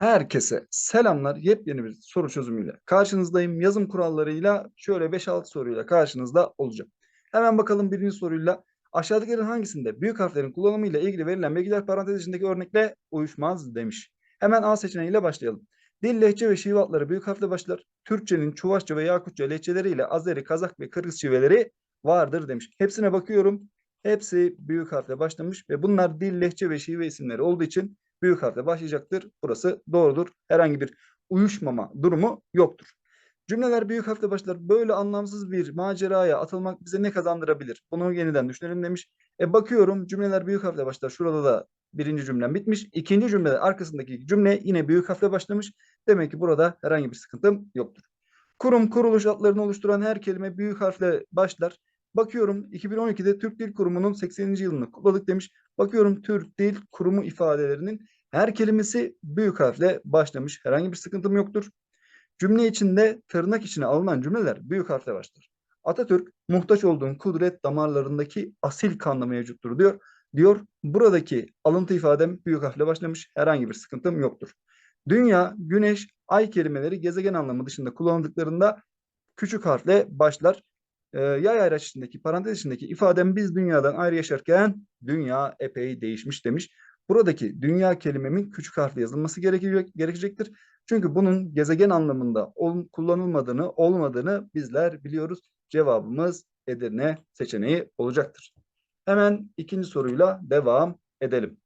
Herkese selamlar. Yepyeni bir soru çözümüyle karşınızdayım. Yazım kurallarıyla şöyle 5-6 soruyla karşınızda olacağım. Hemen bakalım birinci soruyla. Aşağıdakilerin hangisinde büyük harflerin kullanımıyla ilgili verilen bilgiler parantez içindeki örnekle uyuşmaz demiş. Hemen A seçeneğiyle başlayalım. Dil, lehçe ve şive adları büyük harfle başlar. Türkçenin Çuvaşça ve Yakutça lehçeleriyle Azeri, Kazak ve Kırgız şiveleri vardır demiş. Hepsine bakıyorum. Hepsi büyük harfle başlamış ve bunlar dil, lehçe ve şive isimleri olduğu için büyük harfle başlayacaktır. Burası doğrudur. Herhangi bir uyuşmama durumu yoktur. Cümleler büyük harfle başlar. Böyle anlamsız bir maceraya atılmak bize ne kazandırabilir? Bunu yeniden düşünelim demiş. E bakıyorum cümleler büyük harfle başlar. Şurada da birinci cümlem bitmiş. İkinci cümle arkasındaki cümle yine büyük harfle başlamış. Demek ki burada herhangi bir sıkıntım yoktur. Kurum, kuruluş adlarını oluşturan her kelime büyük harfle başlar. Bakıyorum 2012'de Türk Dil Kurumu'nun 80. yılını kutladık demiş. Bakıyorum Türk Dil Kurumu ifadelerinin her kelimesi büyük harfle başlamış. Herhangi bir sıkıntım yoktur. Cümle içinde tırnak içine alınan cümleler büyük harfle başlar. Atatürk muhtaç olduğun kudret damarlarındaki asil kanla mevcuttur diyor. Diyor buradaki alıntı ifadem büyük harfle başlamış. Herhangi bir sıkıntım yoktur. Dünya, güneş, ay kelimeleri gezegen anlamı dışında kullanıldıklarında küçük harfle başlar. Ee, yay ayraç içindeki parantez içindeki ifadem biz dünyadan ayrı yaşarken dünya epey değişmiş demiş. Buradaki dünya kelimemin küçük harfle yazılması gerekecek, gerekecektir. Çünkü bunun gezegen anlamında ol, kullanılmadığını, olmadığını bizler biliyoruz. Cevabımız Edirne seçeneği olacaktır. Hemen ikinci soruyla devam edelim.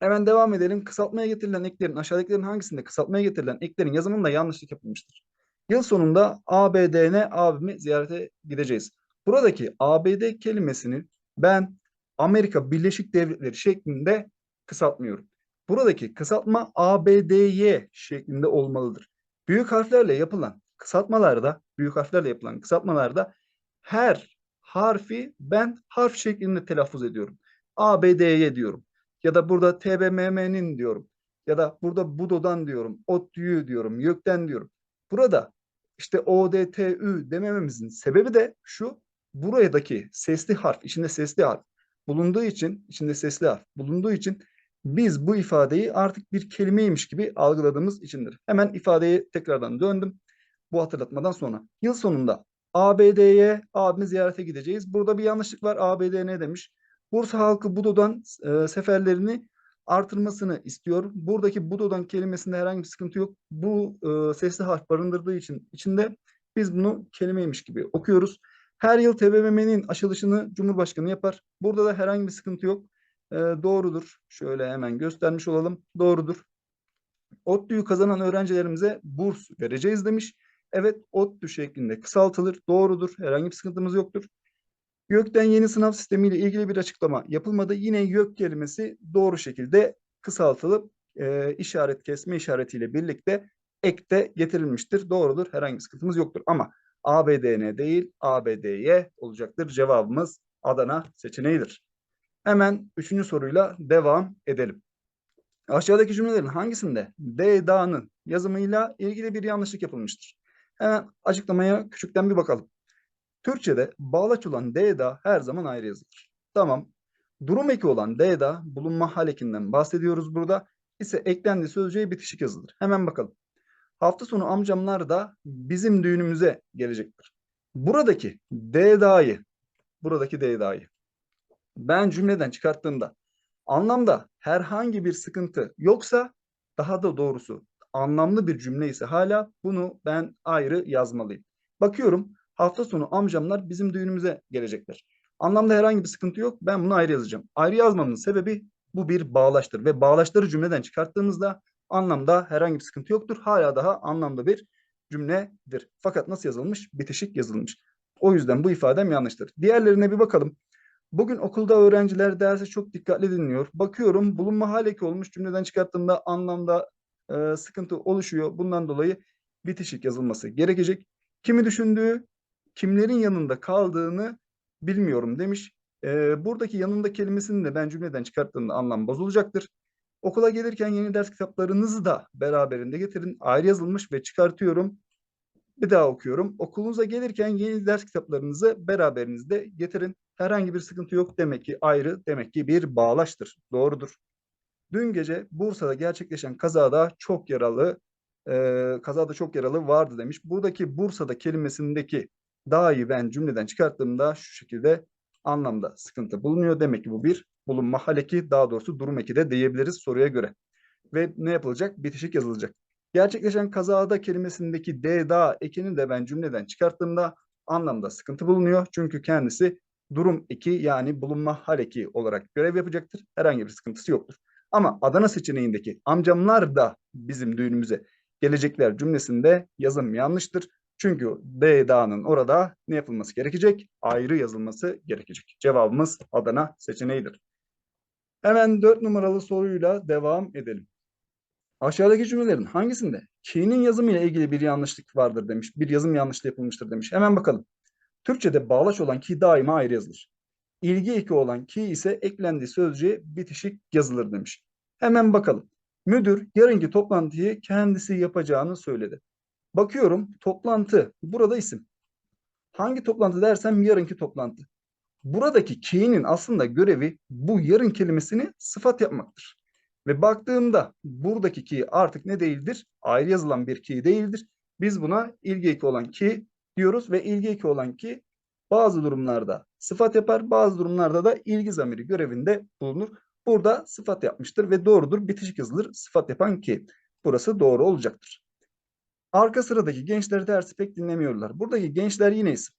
Hemen devam edelim. Kısaltmaya getirilen eklerin aşağıdakilerin hangisinde kısaltmaya getirilen eklerin yazımında yanlışlık yapılmıştır? Yıl sonunda ABD'ne abimi ziyarete gideceğiz. Buradaki ABD kelimesini ben Amerika Birleşik Devletleri şeklinde kısaltmıyorum. Buradaki kısaltma ABDY şeklinde olmalıdır. Büyük harflerle yapılan kısaltmalarda, büyük harflerle yapılan kısaltmalarda her harfi ben harf şeklinde telaffuz ediyorum. ABDY diyorum. Ya da burada TBMM'nin diyorum. Ya da burada Budo'dan diyorum. ODTÜ'yü diyorum. YÖK'ten diyorum. Burada işte ODTÜ demememizin sebebi de şu. Buradaki sesli harf, içinde sesli harf bulunduğu için, içinde sesli harf bulunduğu için biz bu ifadeyi artık bir kelimeymiş gibi algıladığımız içindir. Hemen ifadeye tekrardan döndüm. Bu hatırlatmadan sonra. Yıl sonunda ABD'ye abimi ziyarete gideceğiz. Burada bir yanlışlık var. ABD ne demiş? Bursa halkı Budo'dan e, seferlerini artırmasını istiyor. Buradaki Budo'dan kelimesinde herhangi bir sıkıntı yok. Bu e, sesli harf barındırdığı için içinde biz bunu kelimeymiş gibi okuyoruz. Her yıl TBMM'nin açılışını Cumhurbaşkanı yapar. Burada da herhangi bir sıkıntı yok. E, doğrudur. Şöyle hemen göstermiş olalım. Doğrudur. ODTÜ'yü kazanan öğrencilerimize burs vereceğiz demiş. Evet ODTÜ şeklinde kısaltılır. Doğrudur. Herhangi bir sıkıntımız yoktur. YÖK'ten yeni sınav sistemiyle ilgili bir açıklama yapılmadı. Yine YÖK kelimesi doğru şekilde kısaltılıp e, işaret kesme işaretiyle birlikte ekte getirilmiştir. Doğrudur. Herhangi bir sıkıntımız yoktur. Ama ABDN değil ABDY olacaktır. Cevabımız Adana seçeneğidir. Hemen üçüncü soruyla devam edelim. Aşağıdaki cümlelerin hangisinde DDA'nın yazımıyla ilgili bir yanlışlık yapılmıştır? Hemen açıklamaya küçükten bir bakalım. Türkçe'de bağlaç olan DDA her zaman ayrı yazılır. Tamam. Durum eki olan DDA bulunma hal ekinden bahsediyoruz burada. ise eklendi sözcüğe bitişik yazılır. Hemen bakalım. Hafta sonu amcamlar da bizim düğünümüze gelecektir. Buradaki DDA'yı buradaki DDA'yı ben cümleden çıkarttığımda anlamda herhangi bir sıkıntı yoksa daha da doğrusu anlamlı bir cümle ise hala bunu ben ayrı yazmalıyım. Bakıyorum hafta sonu amcamlar bizim düğünümüze gelecekler. Anlamda herhangi bir sıkıntı yok. Ben bunu ayrı yazacağım. Ayrı yazmamın sebebi bu bir bağlaçtır ve bağlaçları cümleden çıkarttığımızda anlamda herhangi bir sıkıntı yoktur. Hala daha anlamda bir cümledir. Fakat nasıl yazılmış? Bitişik yazılmış. O yüzden bu ifadem yanlıştır. Diğerlerine bir bakalım. Bugün okulda öğrenciler dersi çok dikkatli dinliyor. Bakıyorum bulunma hal eki olmuş cümleden çıkarttığımda anlamda e, sıkıntı oluşuyor. Bundan dolayı bitişik yazılması gerekecek. Kimi düşündüğü, kimlerin yanında kaldığını bilmiyorum demiş. E, buradaki yanında kelimesini de ben cümleden çıkarttığımda anlam bozulacaktır. Okula gelirken yeni ders kitaplarınızı da beraberinde getirin. Ayrı yazılmış ve çıkartıyorum. Bir daha okuyorum. Okulunuza gelirken yeni ders kitaplarınızı beraberinizde getirin. Herhangi bir sıkıntı yok. Demek ki ayrı, demek ki bir bağlaştır. Doğrudur. Dün gece Bursa'da gerçekleşen kazada çok yaralı e, kazada çok yaralı vardı demiş. Buradaki Bursa'da kelimesindeki dahi ben cümleden çıkarttığımda şu şekilde anlamda sıkıntı bulunuyor. Demek ki bu bir bulunma hal eki daha doğrusu durum eki de diyebiliriz soruya göre. Ve ne yapılacak? Bitişik yazılacak. Gerçekleşen kazada kelimesindeki d da ekini de ben cümleden çıkarttığımda anlamda sıkıntı bulunuyor. Çünkü kendisi durum eki yani bulunma hal eki olarak görev yapacaktır. Herhangi bir sıkıntısı yoktur. Ama Adana seçeneğindeki amcamlar da bizim düğünümüze gelecekler cümlesinde yazım yanlıştır. Çünkü D dağının orada ne yapılması gerekecek? Ayrı yazılması gerekecek. Cevabımız Adana seçeneğidir. Hemen dört numaralı soruyla devam edelim. Aşağıdaki cümlelerin hangisinde ki'nin yazımıyla ilgili bir yanlışlık vardır demiş. Bir yazım yanlışlığı yapılmıştır demiş. Hemen bakalım. Türkçe'de bağlaç olan ki daima ayrı yazılır. İlgi eki olan ki ise eklendiği sözcüğe bitişik yazılır demiş. Hemen bakalım. Müdür yarınki toplantıyı kendisi yapacağını söyledi. Bakıyorum toplantı burada isim. Hangi toplantı dersem yarınki toplantı. Buradaki ki'nin aslında görevi bu yarın kelimesini sıfat yapmaktır. Ve baktığımda buradaki ki artık ne değildir? Ayrı yazılan bir ki değildir. Biz buna ilgi eki olan ki diyoruz ve ilgi eki olan ki bazı durumlarda sıfat yapar, bazı durumlarda da ilgi zamiri görevinde bulunur. Burada sıfat yapmıştır ve doğrudur. Bitişik yazılır. Sıfat yapan ki. Burası doğru olacaktır. Arka sıradaki gençleri dersi pek dinlemiyorlar. Buradaki gençler yine isim.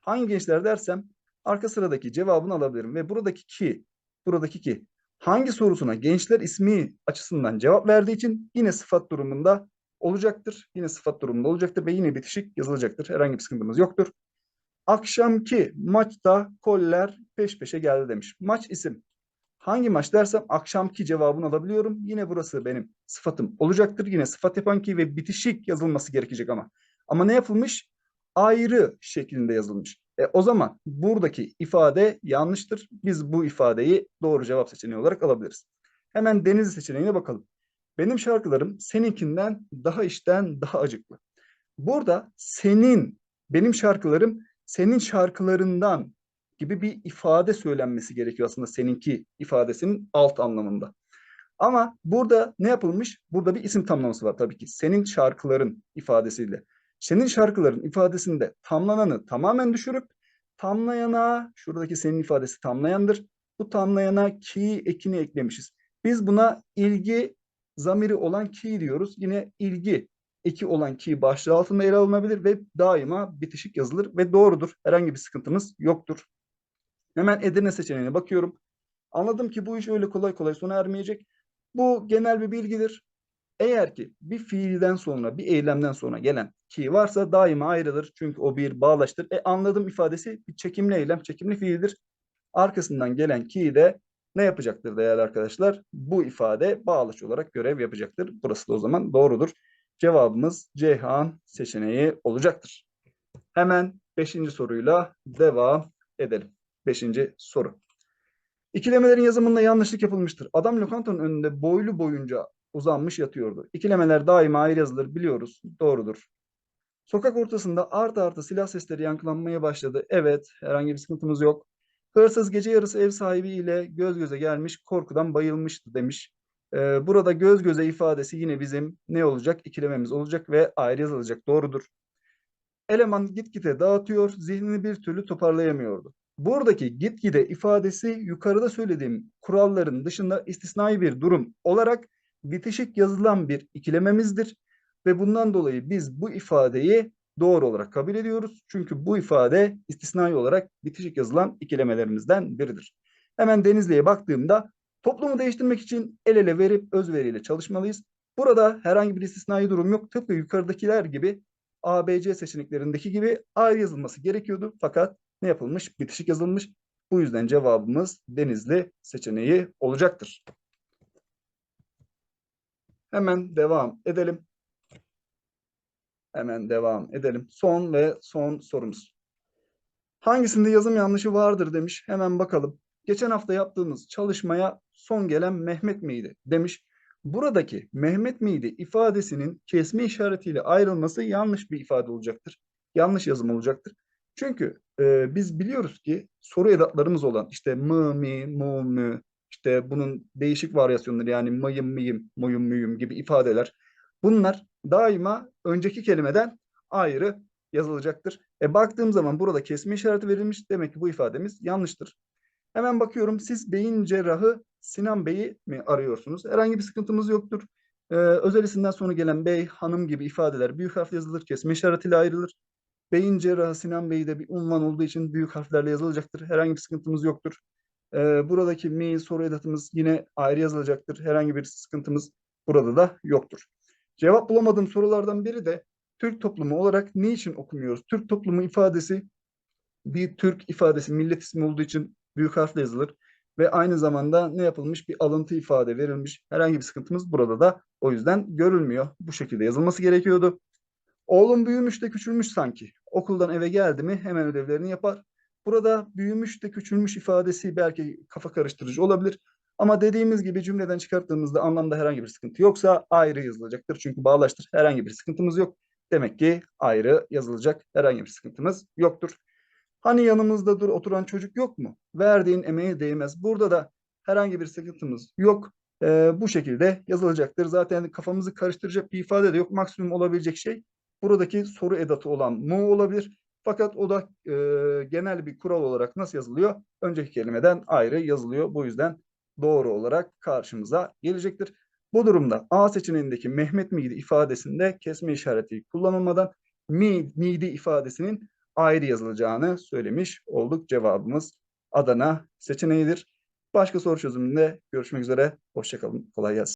Hangi gençler dersem arka sıradaki cevabını alabilirim. Ve buradaki ki, buradaki ki hangi sorusuna gençler ismi açısından cevap verdiği için yine sıfat durumunda olacaktır. Yine sıfat durumunda olacaktır ve yine bitişik yazılacaktır. Herhangi bir sıkıntımız yoktur. Akşamki maçta koller peş peşe geldi demiş. Maç isim. Hangi maç dersem akşamki cevabını alabiliyorum. Yine burası benim sıfatım olacaktır. Yine sıfat yapan ki ve bitişik yazılması gerekecek ama. Ama ne yapılmış? Ayrı şeklinde yazılmış. E, o zaman buradaki ifade yanlıştır. Biz bu ifadeyi doğru cevap seçeneği olarak alabiliriz. Hemen Denizli seçeneğine bakalım. Benim şarkılarım seninkinden daha işten daha acıklı. Burada senin, benim şarkılarım senin şarkılarından gibi bir ifade söylenmesi gerekiyor aslında seninki ifadesinin alt anlamında. Ama burada ne yapılmış? Burada bir isim tamlaması var tabii ki. Senin şarkıların ifadesiyle. Senin şarkıların ifadesinde tamlananı tamamen düşürüp tamlayana, şuradaki senin ifadesi tamlayandır. Bu tamlayana ki ekini eklemişiz. Biz buna ilgi zamiri olan ki diyoruz. Yine ilgi eki olan ki başlığı altında ele alınabilir ve daima bitişik yazılır ve doğrudur. Herhangi bir sıkıntımız yoktur. Hemen Edirne seçeneğine bakıyorum. Anladım ki bu iş öyle kolay kolay sona ermeyecek. Bu genel bir bilgidir. Eğer ki bir fiilden sonra, bir eylemden sonra gelen ki varsa daima ayrılır. Çünkü o bir bağlaştır. E anladım ifadesi bir çekimli eylem, çekimli fiildir. Arkasından gelen ki de ne yapacaktır değerli arkadaşlar? Bu ifade bağlaç olarak görev yapacaktır. Burası da o zaman doğrudur. Cevabımız Ceyhan seçeneği olacaktır. Hemen beşinci soruyla devam edelim. Beşinci soru. İkilemelerin yazımında yanlışlık yapılmıştır. Adam lokantanın önünde boylu boyunca uzanmış yatıyordu. İkilemeler daima ayrı yazılır biliyoruz. Doğrudur. Sokak ortasında art arta silah sesleri yankılanmaya başladı. Evet, herhangi bir sıkıntımız yok. Hırsız gece yarısı ev sahibi ile göz göze gelmiş, korkudan bayılmıştı demiş. Ee, burada göz göze ifadesi yine bizim ne olacak? İkilememiz olacak ve ayrı yazılacak. Doğrudur. Eleman gitgide dağıtıyor, zihnini bir türlü toparlayamıyordu. Buradaki gitgide ifadesi yukarıda söylediğim kuralların dışında istisnai bir durum olarak bitişik yazılan bir ikilememizdir. Ve bundan dolayı biz bu ifadeyi doğru olarak kabul ediyoruz. Çünkü bu ifade istisnai olarak bitişik yazılan ikilemelerimizden biridir. Hemen Denizli'ye baktığımda toplumu değiştirmek için el ele verip özveriyle çalışmalıyız. Burada herhangi bir istisnai durum yok. Tıpkı yukarıdakiler gibi ABC seçeneklerindeki gibi ayrı yazılması gerekiyordu. Fakat ne yapılmış? Bitişik yazılmış. Bu yüzden cevabımız Denizli seçeneği olacaktır. Hemen devam edelim. Hemen devam edelim. Son ve son sorumuz. Hangisinde yazım yanlışı vardır demiş. Hemen bakalım. Geçen hafta yaptığımız çalışmaya son gelen Mehmet miydi demiş. Buradaki Mehmet miydi ifadesinin kesme işaretiyle ayrılması yanlış bir ifade olacaktır. Yanlış yazım olacaktır. Çünkü e, biz biliyoruz ki soru edatlarımız olan işte mı, mi, mu, mü, işte bunun değişik varyasyonları yani mayım mıyım, moyum müyüm gibi ifadeler. Bunlar daima önceki kelimeden ayrı yazılacaktır. E baktığım zaman burada kesme işareti verilmiş. Demek ki bu ifademiz yanlıştır. Hemen bakıyorum siz beyin cerrahı Sinan Bey'i mi arıyorsunuz? Herhangi bir sıkıntımız yoktur. Ee, özel isimden sonra gelen bey, hanım gibi ifadeler büyük harfle yazılır, kesme işaretiyle ayrılır. Beyin cerrahı Sinan Bey de bir unvan olduğu için büyük harflerle yazılacaktır. Herhangi bir sıkıntımız yoktur. Ee, buradaki mi soru edatımız yine ayrı yazılacaktır. Herhangi bir sıkıntımız burada da yoktur. Cevap bulamadığım sorulardan biri de Türk toplumu olarak niçin okumuyoruz? Türk toplumu ifadesi bir Türk ifadesi millet ismi olduğu için büyük harfle yazılır ve aynı zamanda ne yapılmış bir alıntı ifade verilmiş. Herhangi bir sıkıntımız burada da o yüzden görülmüyor. Bu şekilde yazılması gerekiyordu. Oğlum büyümüş de küçülmüş sanki. Okuldan eve geldi mi hemen ödevlerini yapar. Burada büyümüş de küçülmüş ifadesi belki kafa karıştırıcı olabilir. Ama dediğimiz gibi cümleden çıkarttığımızda anlamda herhangi bir sıkıntı yoksa ayrı yazılacaktır. Çünkü bağlaştır herhangi bir sıkıntımız yok. Demek ki ayrı yazılacak herhangi bir sıkıntımız yoktur. Hani yanımızda dur oturan çocuk yok mu? Verdiğin emeğe değmez. Burada da herhangi bir sıkıntımız yok. Ee, bu şekilde yazılacaktır. Zaten kafamızı karıştıracak bir ifade de yok. Maksimum olabilecek şey buradaki soru edatı olan mu olabilir. Fakat o da e, genel bir kural olarak nasıl yazılıyor? Önceki kelimeden ayrı yazılıyor. Bu yüzden doğru olarak karşımıza gelecektir. Bu durumda A seçeneğindeki Mehmet miydi ifadesinde kesme işareti kullanılmadan mi, miydi ifadesinin ayrı yazılacağını söylemiş olduk. Cevabımız Adana seçeneğidir. Başka soru çözümünde görüşmek üzere. Hoşçakalın. Kolay gelsin.